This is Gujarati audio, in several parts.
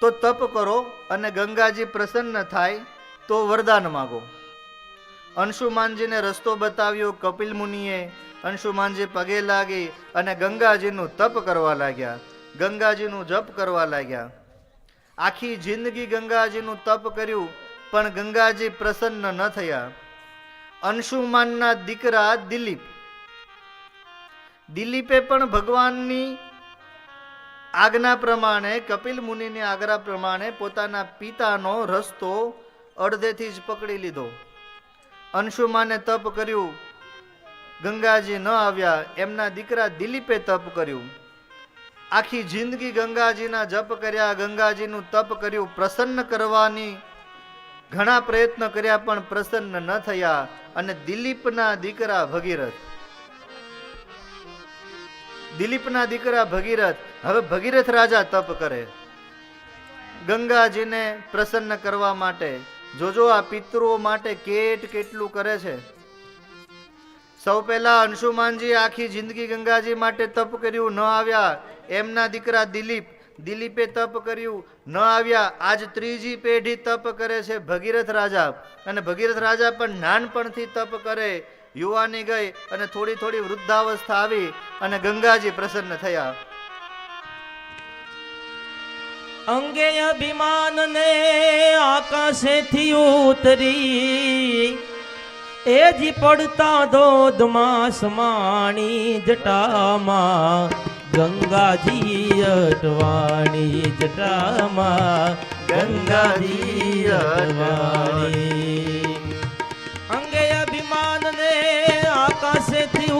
તો તપ કરો અને ગંગાજી પ્રસન્ન થાય તો વરદાન માગો. અંશુમાનજીને રસ્તો બતાવ્યો કપિલ મુનિએ. અંશુમાનજી પગે લાગી અને ગંગાજીનું તપ કરવા લાગ્યા. ગંગાજીનું જપ કરવા લાગ્યા. આખી જિંદગી ગંગાજીનું તપ કર્યું, પણ ગંગાજી પ્રસન્ન ન થયા. અંશુમાનના દીકરા દિલીપ. દિલીપે પણ ભગવાનની આજ્ઞા પ્રમાણે, કપિલ મુનિની આજ્ઞા પ્રમાણે પોતાના પિતાનો રસ્તો અડધેથી જ પકડી લીધો. અંશુમાને તપ કર્યું. ગંગાજી ન આવ્યા, એમના દીકરા દિલીપે તપ કર્યું. આખી જિંદગી ગંગાજીના જપ કર્યા, ગંગાજીનું તપ કર્યું, પ્રસન્ન કરવાની ઘણા પ્રયત્ન કર્યા, પણ પ્રસન્ન ન થયા અને દિલીપના દીકરા ભગીરથ દિલીપના દીકરા ભગીરથ. હવે ભગીરથ રાજા તપ કરે. ગંગાજીને પ્રસન્ન કરવા માટે, જોજો આ પિતૃઓ માટે કેટ કેટલું કરે છે. સૌ પહેલા અંશુમાનજી આખી જિંદગી ગંગાજી માટે તપ કર્યું, ન આવ્યા. એમના દીકરા દિલીપ, દિલીપે તપ કર્યું, ન આવ્યા. આજ ત્રીજી પેઢી તપ કરે છે ભગીરથ રાજા. અને ભગીરથ રાજા પણ નાનપણથી તપ કરે. યુવાની ગઈ અને થોડી થોડી વૃદ્ધાવસ્થા આવી અને ગંગાજી પ્રસન્ન થયા. અંગે અભિમાન ને આકાશેથી ઉતરી. એ જી પડતા ધોધમાં સમાણી જટામાં. ગંગાજી અટવાણી જટામાં. ગંગાજી અટવાણી.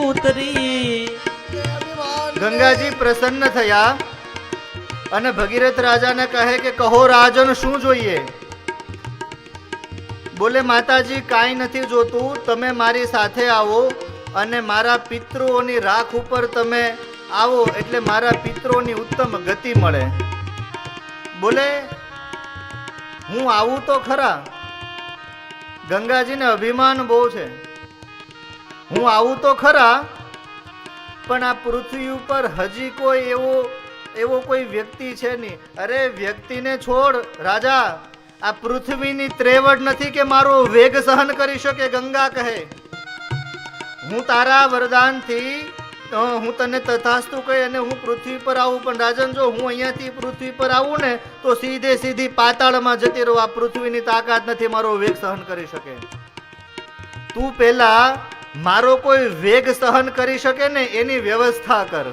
ઉતરી. ગંગાજી પ્રસન્ન થયા અને ભગીરથ રાજાને કહે કે કહો રાજન શું જોઈએ? બોલે, માતાજી, કાંઈ નથી જોતું. તમે મારી સાથે આવો અને મારા પિતૃઓની રાખ ઉપર તમે આવો એટલે મારા પિતૃઓની ઉત્તમ ગતિ મળે. બોલે, હું આવું તો ખરા? ગંગાજીને અભિમાન બહુ છે. હું આવું તો ખરા, પણ આ પૃથ્વી ઉપર હજી કોઈ એવો એવો કોઈ વ્યક્તિ છે નહીં. અરે, વ્યક્તિને છોડ, રાજા, આ પૃથ્વીની ત્રેવડ નથી કે મારો વેગ સહન કરી શકે, ગંગા કહે. હું તારા વરદાનથી હું તને તથાસ્તુ કહી અને હું પૃથ્વી પર આવું, પણ રાજન, જો હું અહીંયાથી પૃથ્વી પર આવું ને, તો સીધે સીધી પાતાળમાં જતી રહું. આ પૃથ્વીની તાકાત નથી મારો વેગ સહન કરી શકે. તું પેલા મારો કોઈ વેગ સહન કરી શકે ને એની વ્યવસ્થા કર.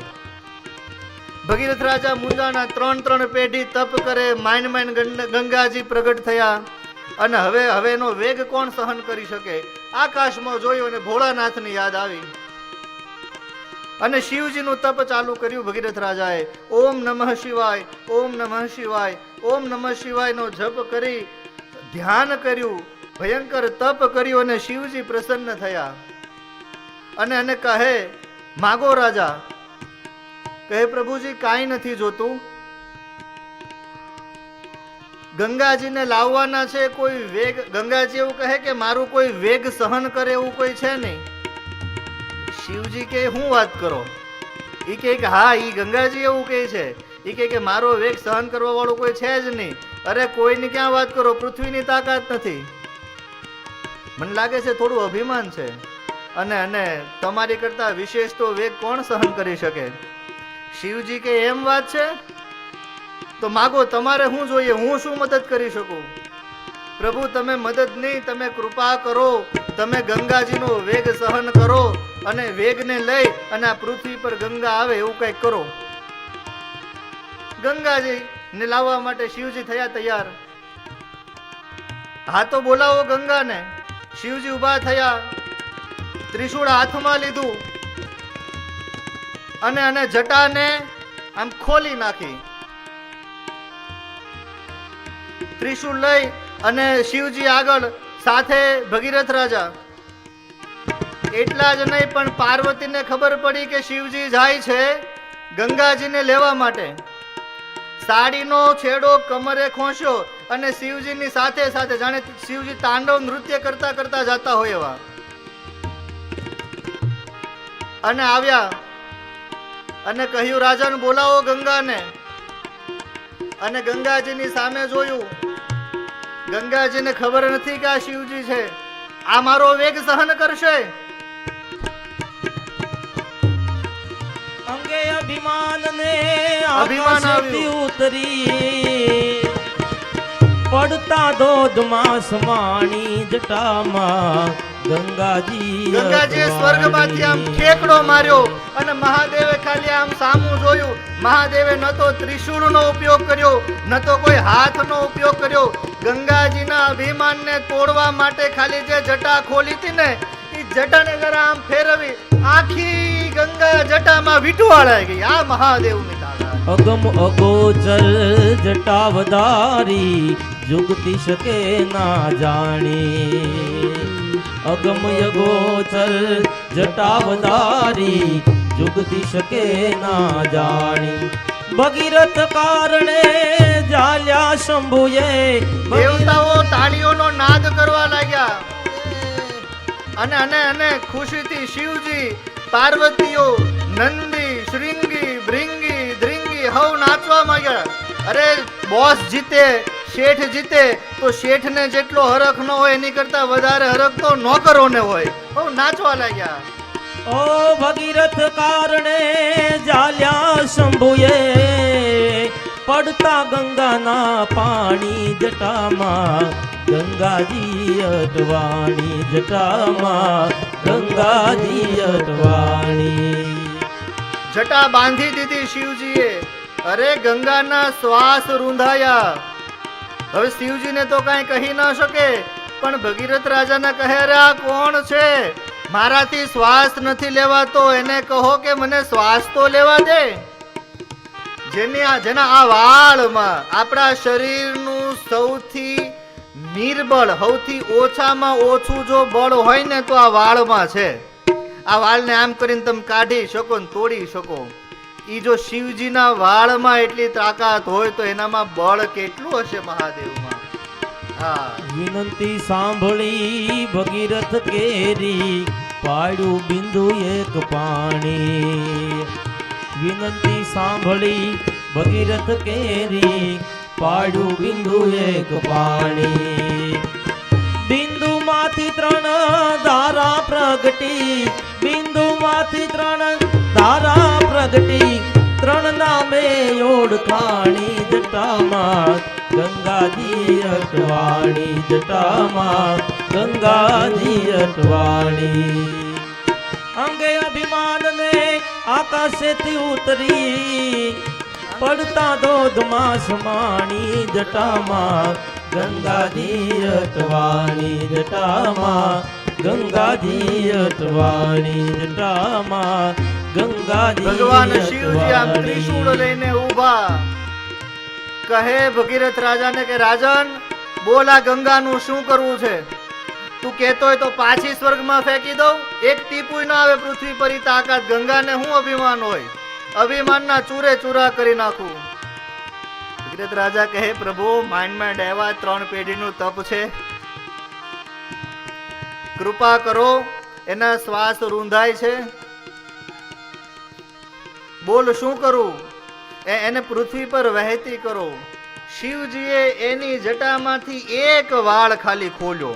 ભગીરથ રાજા મુંજાના ત્રણ ત્રણ પેઢી તપ કરે, માઇન માઇન ગંગાજી પ્રગટ થયા. અને હવે હવેનો વેગ કોણ સહન કરી શકે? આકાશમાં જોયું અને ભોળાનાથની યાદ આવી. અને શિવજીનું તપ ચાલુ કર્યું ભગીરથ રાજાએ. ઓમ નમઃ શિવાય, ઓમ નમઃ શિવાય, ઓમ નમઃ શિવાયનો જપ કરી ધ્યાન કર્યું, ભયંકર તપ કર્યું અને શિવજી પ્રસન્ન થયા. અને એને કહે, માગો રાજા, કહે પ્રભુજી, કાંઈ નથી જોતું. ગંગાજીને લાવવાના છે કોઈ વેગ. ગંગાજી એવું કહે કે, મારું કોઈ વેગ સહન કરે એવું કોઈ છે નહીં. શિવજી કે, હું વાત કરો? એ કે, હા એ ગંગાજી એવું કહે છે. એ કહે કે, મારો વેગ સહન કરવા વાળું કોઈ છે જ નહીં. અરે, કોઈની ક્યાં વાત કરો? પૃથ્વીની તાકાત નથી. મને લાગે છે થોડું અભિમાન છે. અને અને, તમારી કરતા વિશેષ તો વેગ કોણ સહન કરી શકે? શિવજી કે એમ વાત છે? તો માગો, તમારે શું જોઈએ? હું શું મદદ કરી શકું? પ્રભુ, તમે મદદ નહીં, તમે કૃપા કરો. તમે ગંગાજીનો વેગ સહન કરો અને વેગને લઈ અને આ પૃથ્વી પર ગંગા આવે એવું કંઈક કરો. ગંગાજી ને લાવવા માટે શિવજી થયા તૈયાર. હા તો બોલાવો ગંગાને. શિવજી ઊભા થયા. ત્રિશૂળ હાથમાં લીધું. અને અને જટાને આમ ખોલી નાખી. ત્રિશુળ લઈ અને શિવજી આગળ સાથે ભગીરથ રાજા. એટલા જ નહીં, પણ પાર્વતીને ખબર પડી કે શિવજી જાય છે ગંગાજીને લેવા માટે. સાડીનો છેડો કમરે ખોસ્યો અને શિવજીની સાથે સાથે જાણે શિવજી તાંડવ નૃત્ય કરતા કરતા જતા હોય એવા. અને આવ્યા. અને કહ્યું રાજાને બોલાવો ગંગાને. અને ગંગાજીની સામે જોયું. ગંગાજીને ખબર નથી કે આ શિવજી છે. આ મારો વેગ સહન કરશે. અંગે અભિમાન ને અભિમાન ઉતરી. પડતા ધોધમાં સમાણી જટામાં ગંગાજી ગંગાજીએ સ્વર્ગમાંથી આમ ઠેકડો માર્યો અને મહાદેવે ખાલી આમ સામું જોયું. મહાદેવે ન તો ત્રિશૂળનો ઉપયોગ કર્યો ન તો કોઈ હાથનો ઉપયોગ કર્યો. ગંગાજીના અભિમાનને તોડવા માટે ખાલી જે જટા ખોલી હતી ને એ જટાને જરા આમ ફેરવી આખી ગંગા જટામાં વીટવાળાઈ ગઈ. આ મહાદેવની તાકાત. અગમ અગોચર જટાવધારી જુગતી શકે ના જાણી. અગમ ગોચર જટાવધારી જુગતી શકે ના જાણી. ભગીરથ કારણે જાલ્યા શંભુએ દેવતાઓ તાળીઓનો નાદ કરવા લાગ્યા. અને અને અને ખુશીથી શિવજી, પાર્વતીઓ, નંદી શ્રીંગી ભૃંગી, ધ્રિંગી, હવ નાચવા માંડ્યા. અરે, બોસ જીતે. શેઠ જીતે તો શેઠને જેટલો હરખ ન હોય એની કરતા વધારે હરખ તો નોકરોને હોય. હવ નાચવા લાગ્યા. ઓ ભગીરથ કારણે જાલ્યા શંભુએ પડતા ગંગાના પાણી જટામાં ગંગાજી અટવાણી જટામાં ગંગાજી અટવાણી. જટા બાંધી દીધી શિવજીએ. અરે ગંગાના શ્વાસ રૂંધાયા. હવે શિવજીને તો કાંઈ કહી ન શકે, પણ ભગીરથ રાજાને કહે, "અરે કોણ છે? મારાથી શ્વાસ નથી લેવાતો, એને કહો કે મને શ્વાસ તો લેવા દે. જેની આ જેના આ વાળમાં આપણા શરીરનું સૌથી નિર્બળ, સૌથી ઓછામાં ઓછું જો બળ હોય ને, તો આ વાળમાં છે. આ વાળને આમ કરીને તમે કાઢી શકો ને તોડી શકો. ઈ જો શિવજીના વાળમાં એટલી તાકાત હોય તો એનામાં બળ કેટલું હશે મહાદેવમાં? હા. વિનંતી સાંભળી ભગીરથ કેરી, પાડ્યું બિંદુ એક પાણી. વિનંતી સાંભળી ભગીરથ કેરી, પાડ્યું બિંદુ એક પાણી. બિંદુ માંથી ત્રણ ધારા પ્રગટી બિંદુ માંથી ત્રણ ધારા પ્રગટી ત્રણ નામે ઓળખાણી જટામાં. ગંગાજી અટવાણી જટામાં. ગંગાજી અટવાણી. અંગે અભિમાન ને આકાશેથી ઉતરી. પડતા ધોધમાં સમાણી જટામાં. ગંગાજી અટવાણી જટામાં. ગંગાજી અટવાણી જટામાં. ગંગાજી ભગવાન શિવજી આમ ત્રિશુળ લઈને ઊભા. કહે ભગીરથ રાજાને કે રાજન બોલ આ ગંગાનું શું કરવું છે? તું કહેતો હોય તો પાછી સ્વર્ગમાં ફેંકી દઉં. એક ટીપુય ના આવે પૃથ્વી પરી તાકાત. ગંગાને હું અભિમાન હોય? અભિમાનના ચૂરે ચૂરા કરી નાખું. ભગીરથ રાજા કહે પ્રભુ માંડમાં ડેવા ત્રણ પેઢીનું તપ છે. કૃપા કરો. એના શ્વાસ રૂંધાય છે. બોલ, શું કરું? એ એને પૃથ્વી પર વહેતી કરો. શિવજીએ એની જટામાંથી એક વાળ ખાલી ખોલ્યો.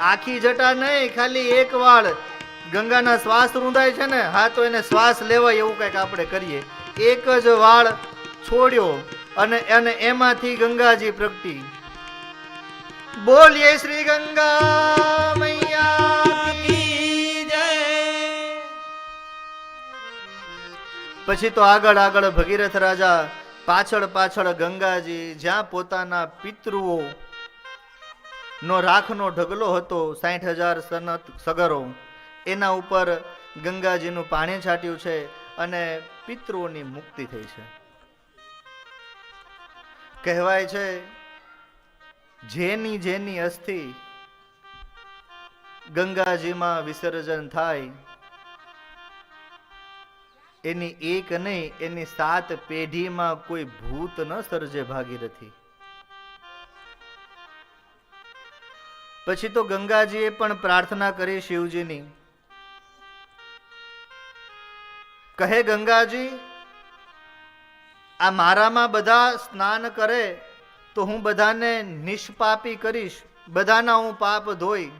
આખી જટા નહીં, ખાલી એક વાળ. ગંગાના શ્વાસ રૂંધાય છે ને, હા, તો એને શ્વાસ લેવાય એવું કંઈક આપણે કરીએ. એક જ વાળ છોડ્યો અને અને એમાંથી ગંગાજી પ્રગટી. બોલીએ શ્રી ગંગા મૈયા. પછી તો આગળ આગળ ભગીરથ રાજા, પાછળ પાછળ ગંગાજી, જ્યાં પોતાના પિતૃઓ નો રાખનો ઢગલો હતો સાઠ હજાર સનત સગરો. એના ઉપર ગંગાજીનું પાણી છાટ્યું છે અને પિતૃઓની મુક્તિ થઈ છે. કહેવાય છે, જેની જેની અસ્થિ ગંગાજીમાં વિસર્જન થાય એની એક નહીં, એની સાત પેઢીમાં કોઈ ભૂત ન સર્જે ભાગીરથી. પછી તો ગંગાજીએ પણ પ્રાર્થના કરી શિવજીની. કહે ગંગાજી, આ મારામાં બધા સ્નાન કરે તો હું બધાને નિષ્પાપી કરીશ, બધાના હું પાપ ધોઈ.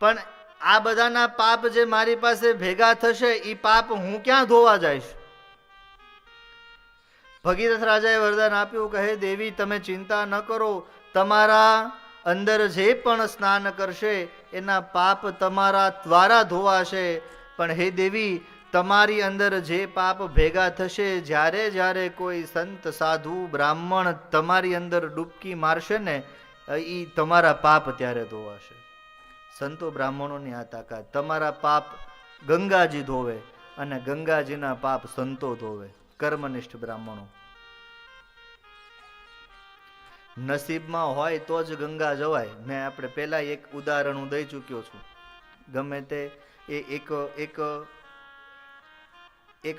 પણ આ બધાના પાપ જે મારી પાસે ભેગા થશે એ પાપ હું ક્યાં ધોવા જઈશ? ભગીરથ રાજાએ વરદાન આપ્યું, કહે, દેવી, તમે ચિંતા ન કરો. તમારા અંદર જે પણ સ્નાન કરશે, એના પાપ તમારા દ્વારા ધોવાશે. પણ હે દેવી, તમારી અંદર જે પાપ ભેગા થશે, જ્યારે જ્યારે કોઈ સંત, સાધુ, બ્રાહ્મણ તમારી અંદર ડૂબકી મારશે ને એ તમારા પાપ ત્યારે ધોવાશે. સંતો બ્રાહ્મણોની આ તાકાત. તમારા પાપ ગંગાજી ધોવે અને ગંગાજીના પાપ સંતો ધોવે. કર્મનિષ્ઠ બ્રાહ્મણો. નસીબમાં હોય તો જ ગંગા જવાય. મેં આપણે પહેલાં એક ઉદાહરણ હું દઈ ચૂક્યો છું. ગમે તે એ એક એક